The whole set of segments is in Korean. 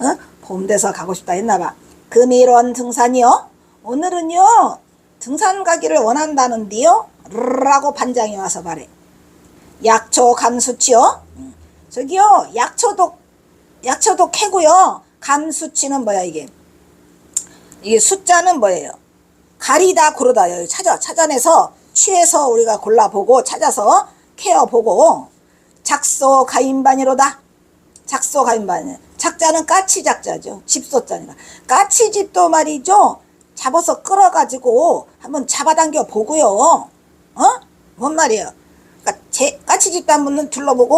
어? 봄 돼서 가고 싶다 했나봐. 금일원 등산이요? 오늘은요, 등산 가기를 원한다는데요? 라고 반장이 와서 말해. 약초 감수치요? 음. 저기요, 약초도, 약초도 캐고요. 감수치는 뭐야, 이게? 이게 숫자는 뭐예요? 가리다 고르다 찾아 찾아내서 취해서 우리가 골라보고 찾아서 케어보고 작소 가인반이로다 작소 가인반 작자는 까치 작자죠. 집소자니까. 까치 집도 말이죠. 잡아서 끌어가지고 한번 잡아당겨 보고요. 어? 뭔 말이에요? 그러니까 제 까치 집도 한번 둘러보고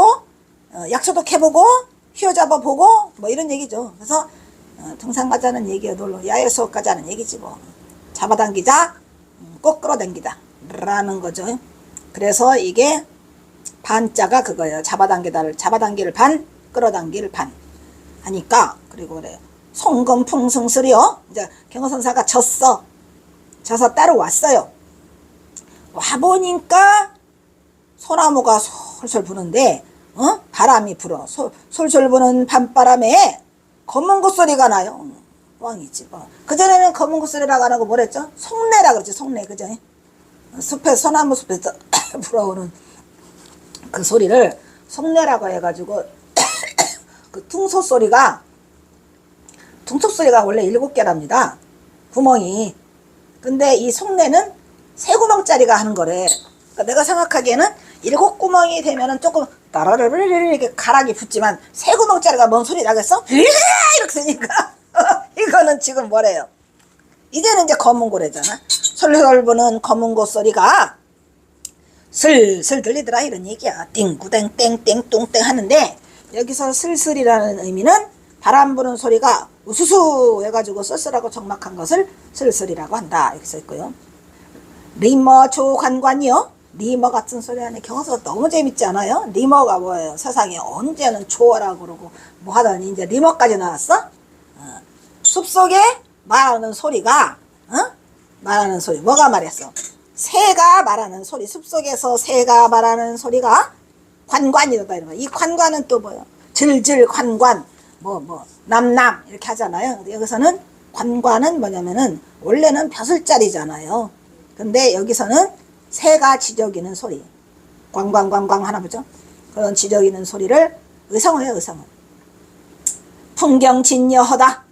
어, 약초도 캐보고 휘어잡아 보고 뭐 이런 얘기죠. 그래서 어, 등산 가자는 얘기야 놀러. 야외 수업 가자는 얘기지 뭐. 잡아당기자. 음, 꼭 끌어당기다 라는 거죠. 그래서 이게 반자가 그거예요. 잡아당기다를 잡아당기를 반 끌어당기를 반 하니까 그리고 그래 송금풍승설이요 이제 경호선사가 졌어 져서 따라왔어요 와보니까 소나무가 솔솔 부는데 어? 바람이 불어 솔, 솔솔 부는 밤바람에 검은 곳소리가 나요 음, 왕이지 뭐. 그전에는 검은 곳소리라고 안 하고 뭐랬죠? 속내라 그러지 속내 그죠? 숲에 소나무 숲에서 불어오는 그 소리를 속내라고 해가지고 그 퉁소 소리가 퉁소 소리가 원래 일곱 개랍니다. 구멍이. 근데 이 속내는 세 구멍짜리가 하는 거래. 그러니까 내가 생각하기에는 일곱 구멍이 되면은 조금 따라르르르 이렇게 가락이 붙지만 세 구멍짜리가 뭔 소리 나겠어? 이렇게 되니까. 이거는 지금 뭐래요? 이제는 이제 검은 고래잖아. 솔솔 부는 검은 고 소리가 슬슬 들리더라 이런 얘기야. 띵구댕 땡땡 뚱땡 하는데 여기서 슬슬이라는 의미는 바람 부는 소리가 우수수 해가지고 쓸쓸하고 적막한 것을 슬슬이라고 한다 이렇게 써있고요 리머 조관관이요 리머 같은 소리 하는 경어서 너무 재밌지 않아요? 리머가 뭐예요? 세상에 언제는 조어라고 그러고 뭐 하더니 이제 리머까지 나왔어? 어. 숲속에 말하는 소리가 어? 말하는 소리 뭐가 말했어? 새가 말하는 소리 숲속에서 새가 말하는 소리가 관관이다 이런 거. 이 관관은 또 뭐예요? 질질 관관 뭐 뭐 남남 이렇게 하잖아요. 여기서는 관관은 뭐냐면은 원래는 벼슬자리잖아요. 근데 여기서는 새가 지저귀는 소리 광광광광 하나 보죠. 그런 지저귀는 소리를 의성어예요 의성어. 풍경진여허다.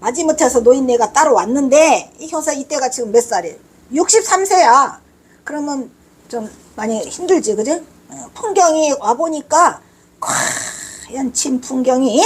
마지못해서 노인네가 따로 왔는데 이 형사 이때가 지금 몇 살이에요? 63세야. 그러면 좀 많이 힘들지, 그지? 어, 풍경이 와보니까 과연 친 풍경이